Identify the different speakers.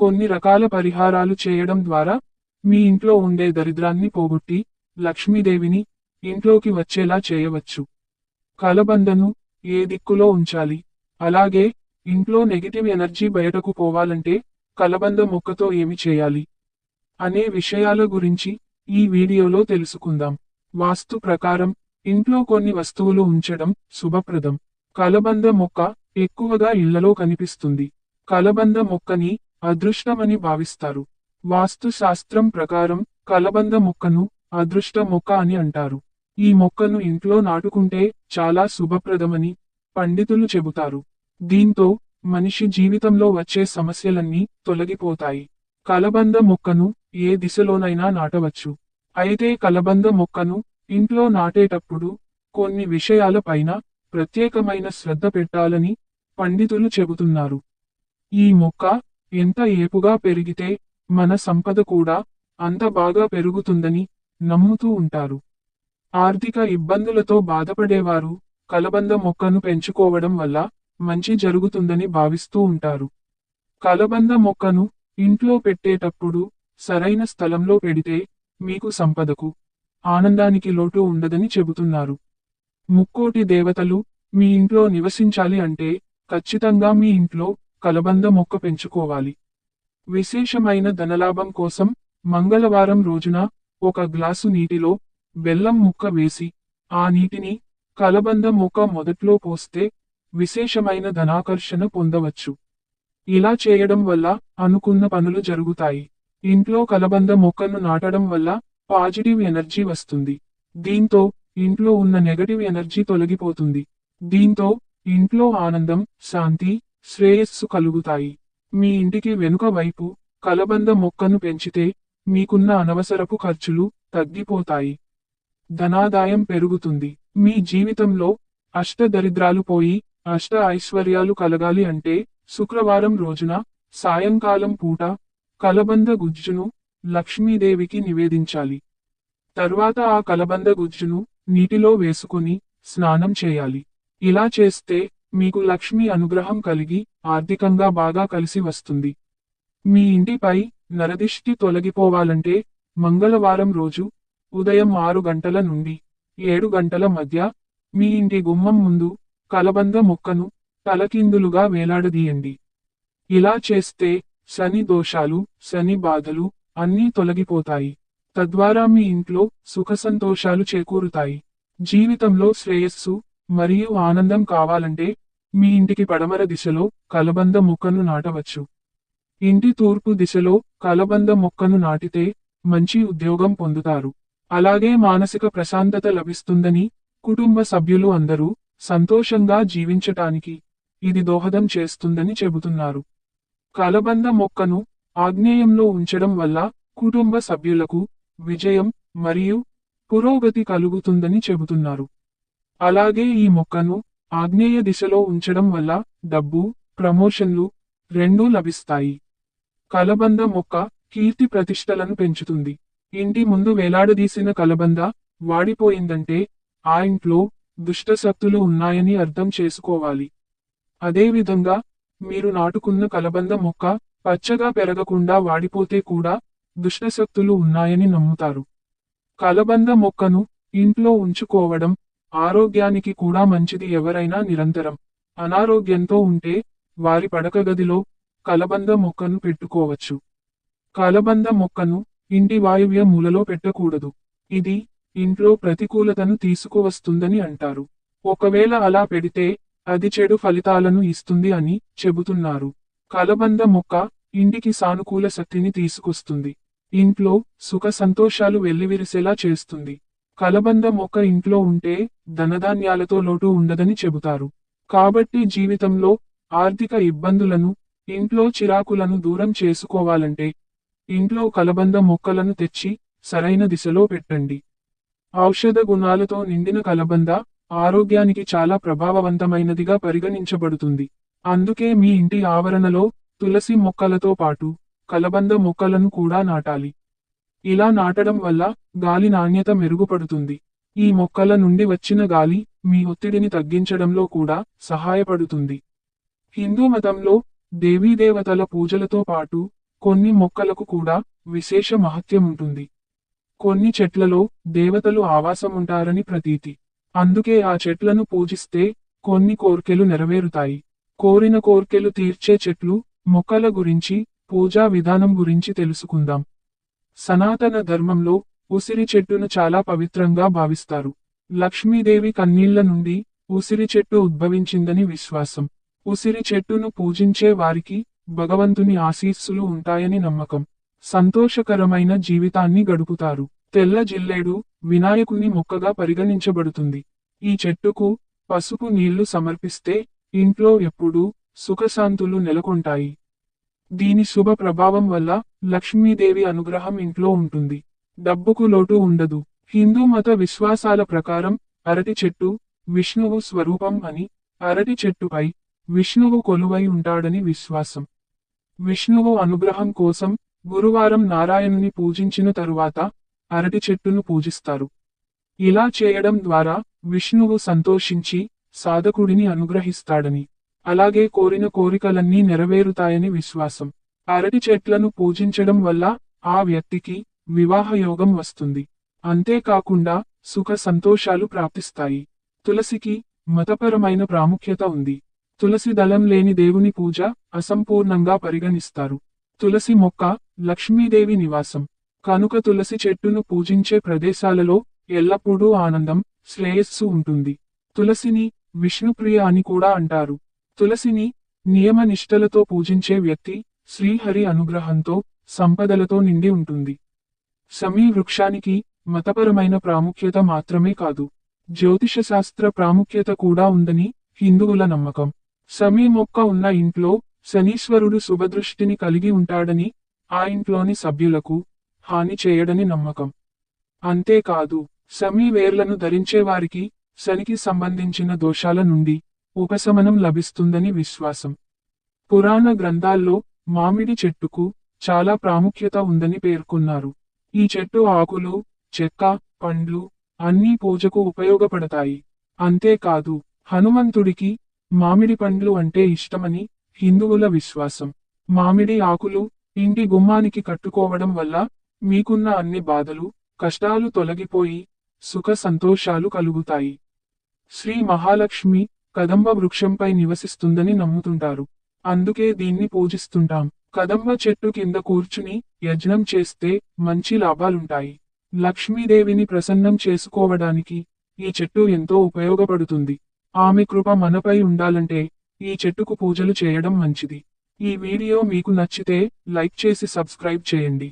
Speaker 1: కొన్ని రకాల పరిహారాలు చేయడం ద్వారా మీ ఇంట్లో ఉండే దరిద్రాన్ని పోగొట్టి లక్ష్మీదేవిని ఇంట్లోకి వచ్చేలా చేయవచ్చు. కలబందను ఏ దిక్కులో ఉంచాలి? అలాగే ఇంట్లో నెగిటివ్ ఎనర్జీ బయటకు పోవాలంటే కలబంద మొక్కతో ఏమి చేయాలి? అనే విషయాల గురించి ఈ వీడియోలో తెలుసుకుందాం. వాస్తు ప్రకారం ఇంట్లో కొన్ని వస్తువులు ఉంచడం శుభప్రదం. కలబంద మొక్క ఎక్కువగా ఇళ్ళలో కనిపిస్తుంది. కలబంద మొక్కని అదృష్టమని భావిస్తారు. వాస్తు శాస్త్రం ప్రకారం కలబంద మొక్కను అదృష్ట మొక్క అని అంటారు. ఈ మొక్కను ఇంట్లో నాటుకుంటే చాలా శుభప్రదమని పండితులు చెబుతారు. దీంతో మనిషి జీవితంలో వచ్చే సమస్యలన్నీ తొలగిపోతాయి. కలబంద మొక్కను ఏ దిశలోనైనా నాటవచ్చు. అయితే కలబంద మొక్కను ఇంట్లో నాటేటప్పుడు కొన్ని విషయాలపైన ప్రత్యేకమైన శ్రద్ధ పెట్టాలని పండితులు చెబుతున్నారు. ఈ మొక్క ఎంత ఏపుగా పెరిగితే మన సంపద కూడా అంత బాగా పెరుగుతుందని నమ్ముతూ ఉంటారు. ఆర్థిక ఇబ్బందులతో బాధపడేవారు కలబంద మొక్కను పెంచుకోవడం వల్ల మంచి జరుగుతుందని భావిస్తూ ఉంటారు. కలబంద మొక్కను ఇంట్లో పెట్టేటప్పుడు సరైన స్థలంలో పెడితే మీకు సంపదకు ఆనందానికి లోటు ఉండదని చెబుతున్నారు. ముక్కోటి దేవతలు మీ ఇంట్లో నివసించాలి అంటే ఖచ్చితంగా మీ ఇంట్లో కలబంద మొక్క పెంచుకోవాలి. విశేషమైన ధనలాభం కోసం మంగళవారం రోజున ఒక గ్లాసు నీటిలో బెల్లం ముక్క వేసి ఆ నీటిని కలబంద మొక్క మొదట్లో పోస్తే విశేషమైన ధనాకర్షణ పొందవచ్చు. ఇలా చేయడం వల్ల అనుకున్న పనులు జరుగుతాయి. ఇంట్లో కలబంద మొక్కను నాటడం వల్ల పాజిటివ్ ఎనర్జీ వస్తుంది. దీంతో ఇంట్లో ఉన్న నెగటివ్ ఎనర్జీ తొలగిపోతుంది. దీంతో ఇంట్లో ఆనందం శాంతి శ్రేయస్సు కలుగుతాయి. మీ ఇంటికి వెనుక వైపు కలబంద మొక్కను పెంచితే మీకున్న అనవసరపు ఖర్చులు తగ్గిపోతాయి. ధనాదాయం పెరుగుతుంది. మీ జీవితంలో అష్టదరిద్రాలు పోయి అష్ట ఐశ్వర్యాలు కలగాలి అంటే శుక్రవారం రోజున సాయంకాలం పూట కలబంద గుజ్జును లక్ష్మీదేవికి నివేదించాలి. తర్వాత ఆ కలబంద గుజ్జును నీటిలో వేసుకుని స్నానం చేయాలి. ఇలా చేస్తే మీకు లక్ష్మి అనుగ్రహం కలిగి ఆర్థికంగా బాగా కలిసి వస్తుంది. మీ ఇంటిపై నరదిష్టి తొలగిపోవాలంటే మంగళవారం రోజు ఉదయం ఆరు గంటల నుండి ఏడు గంటల మధ్య మీ ఇంటి గుమ్మం ముందు కలబంద మొక్కను తలకిందులుగా వేలాడదీయండి. ఇలా చేస్తే శని దోషాలు శని బాధలు అన్నీ తొలగిపోతాయి. తద్వారా మీ ఇంట్లో సుఖసంతోషాలు చేకూరుతాయి. జీవితంలో శ్రేయస్సు మరియు ఆనందం కావాలంటే మీ ఇంటికి పడమర దిశలో కలబంద మొక్కను నాటవచ్చు. ఇంటి తూర్పు దిశలో కలబంద మొక్కను నాటితే మంచి ఉద్యోగం పొందుతారు. అలాగే మానసిక ప్రశాంతత లభిస్తుందని కుటుంబ సభ్యులు అందరూ సంతోషంగా జీవించటానికి ఇది దోహదం చేస్తుందని చెబుతున్నారు. కలబంద మొక్కను ఆగ్నేయంలో ఉంచడం వల్ల కుటుంబ సభ్యులకు విజయం మరియు పురోగతి కలుగుతుందని చెబుతున్నారు. అలాగే ఈ మొక్కను ఆగ్నేయ దిశలో ఉంచడం వల్ల డబ్బు ప్రమోషన్లు రెండూ లభిస్తాయి. కలబంద మొక్క కీర్తి ప్రతిష్టలను పెంచుతుంది. ఇంటి ముందు వేలాడదీసిన కలబంద వాడిపోయిందంటే ఆ ఇంట్లో దుష్టశక్తులు ఉన్నాయని అర్థం చేసుకోవాలి. అదేవిధంగా మీరు నాటుకున్న కలబంద మొక్క పచ్చగా పెరగకుండా వాడిపోతే కూడా దుష్టశక్తులు ఉన్నాయని నమ్ముతారు. కలబంద మొక్కను ఇంట్లో ఉంచుకోవడం ఆరోగ్యానికి కూడా మంచిది ఎవరైనా నిరంతరం. అనారోగ్యంతో ఉంటే వారి పడకగదిలో కలబంద మొక్కను పెట్టుకోవచ్చు. కలబంద మొక్కను ఇంటి వాయువ్య మూలలో పెట్టకూడదు. ఇది ఇంట్లో ప్రతికూలతను తీసుకువస్తుందని అంటారు. ఒకవేళ అలా పెడితే అది చెడు ఫలితాలను ఇస్తుంది అని చెబుతున్నారు. కలబంద మొక్క ఇంటికి సానుకూల శక్తిని తీసుకొస్తుంది. ఇంట్లో సుఖ సంతోషాలు వెల్లివిరిసేలా చేస్తుంది. కలబంద మొక్క ఇంట్లో ఉంటే ధనధాన్యాలతో లోటు ఉండదని చెబుతారు. కాబట్టి జీవితంలో ఆర్థిక ఇబ్బందులను ఇంట్లో చిరాకులను దూరం చేసుకోవాలంటే ఇంట్లో కలబంద మొక్కలను తెచ్చి సరైన దిశలో పెట్టండి. ఔషధ గుణాలతో నిండిన కలబంద ఆరోగ్యానికి చాలా ప్రభావవంతమైనదిగా పరిగణించబడుతుంది. అందుకే మీ ఇంటి ఆవరణలో తులసి మొక్కలతో పాటు కలబంద మొక్కలను కూడా నాటాలి. ఇలా నాటడం వల్ల గాలి నాణ్యత మెరుగుపడుతుంది. ఈ మొక్కల నుండి వచ్చిన గాలి మీ ఒత్తిడిని తగ్గించడంలో కూడా సహాయపడుతుంది. హిందూ మతంలో దేవీదేవతల పూజలతో పాటు కొన్ని మొక్కలకు కూడా విశేష మహత్యం ఉంటుంది. కొన్ని చెట్లలో దేవతలు ఆవాసముంటారని ప్రతీతి. అందుకే ఆ చెట్లను పూజిస్తే కొన్ని కోర్కెలు నెరవేరుతాయి. కోరిన కోర్కెలు తీర్చే చెట్లు మొక్కల గురించి పూజా విధానం గురించి తెలుసుకుందాం. సనాతన ధర్మంలో ఉసిరి చెట్టును చాలా పవిత్రంగా భావిస్తారు. లక్ష్మీదేవి కన్నీళ్ళ నుండి ఉసిరి చెట్టు ఉద్భవించిందని విశ్వాసం. ఉసిరి చెట్టును పూజించే వారికి భగవంతుని ఆశీస్సులు ఉంటాయని నమ్మకం. సంతోషకరమైన జీవితాన్ని గడుపుతారు. తెల్ల జిల్లేడు వినాయకుని మొక్కగా పరిగణించబడుతుంది. ఈ చెట్టుకు పసుపు నీళ్ళు సమర్పిస్తే ఇంట్లో ఎప్పుడూ సుఖశాంతులు నెలకొంటాయి. దీని శుభ ప్రభావం వల్ల లక్ష్మీదేవి అనుగ్రహం ఇంట్లో ఉంటుంది. డబ్బుకు లోటు ఉండదు. హిందూ మత విశ్వాసాల ప్రకారం అరటి చెట్టు విష్ణువు స్వరూపం అని అరటి చెట్టుపై విష్ణువు కొలువై ఉంటాడని విశ్వాసం. విష్ణువు అనుగ్రహం కోసం గురువారం నారాయణుని పూజించిన తరువాత అరటి చెట్టును పూజిస్తారు. ఇలా చేయడం ద్వారా విష్ణువు సంతోషించి సాధకుడిని అనుగ్రహిస్తాడని అలాగే కోరిన కోరికలన్నీ నెరవేరుతాయని విశ్వాసం. అరటి చెట్లను పూజించడం వల్ల ఆ వ్యక్తికి వివాహ యోగం వస్తుంది. అంతేకాకుండా సుఖ సంతోషాలు ప్రాప్తిస్తాయి. తులసికి మతపరమైన ప్రాముఖ్యత ఉంది. తులసి దళం లేని దేవుని పూజ అసంపూర్ణంగా పరిగణిస్తారు. తులసి మొక్క లక్ష్మీదేవి నివాసం. కనుక తులసి చెట్టును పూజించే ప్రదేశాలలో ఎల్లప్పుడూ ఆనందం శ్రేయస్సు ఉంటుంది. తులసిని విష్ణుప్రియ అని కూడా అంటారు. తులసిని నియమనిష్టలతో పూజించే వ్యక్తి శ్రీహరి అనుగ్రహంతో సంపదలతో నిండి ఉంటుంది. సమీ వృక్షానికి మతపరమైన ప్రాముఖ్యత మాత్రమే కాదు. జ్యోతిషశాస్త్ర ప్రాముఖ్యత కూడా ఉందని హిందువుల నమ్మకం. సమీ మొక్క ఉన్న ఇంట్లో శనీశ్వరుడు శుభదృష్టిని కలిగి ఉంటాడని ఆ ఇంట్లోని సభ్యులకు హాని చేయడని నమ్మకం. అంతేకాదు సమీ వేర్లను ధరించేవారికి శనికి సంబంధించిన దోషాల నుండి ఉపశమనం లభిస్తుందని విశ్వాసం. పురాణ గ్రంథాల్లో మామిడి చెట్టుకు చాలా ప్రాముఖ్యత ఉందని పేర్కొన్నారు. ఈ చెట్టు ఆకులు చెక్క పండ్లు అన్నీ పూజకు ఉపయోగపడతాయి. అంతేకాదు హనుమంతుడికి మామిడి పండ్లు అంటే ఇష్టమని హిందువుల విశ్వాసం. మామిడి ఆకులు ఇంటి గుమ్మానికి కట్టుకోవడం వల్ల మీకున్న అన్ని బాధలు కష్టాలు తొలగిపోయి సుఖ సంతోషాలు కలుగుతాయి. శ్రీ మహాలక్ష్మి కదంబ వృక్షంపై నివసిస్తుందని నమ్ముతుంటారు. అందుకే దీన్ని పూజిస్తుంటాం. కదంబ చెట్టు కింద కూర్చుని యజ్ఞం చేస్తే మంచి లాభాలుంటాయి. లక్ష్మీదేవిని ప్రసన్నం చేసుకోవడానికి ఈ చెట్టు ఎంతో ఉపయోగపడుతుంది. ఆమె కృప మనపై ఉండాలంటే ఈ చెట్టుకు పూజలు చేయడం మంచిది. ఈ వీడియో మీకు నచ్చితే లైక్ చేసి సబ్స్క్రైబ్ చేయండి.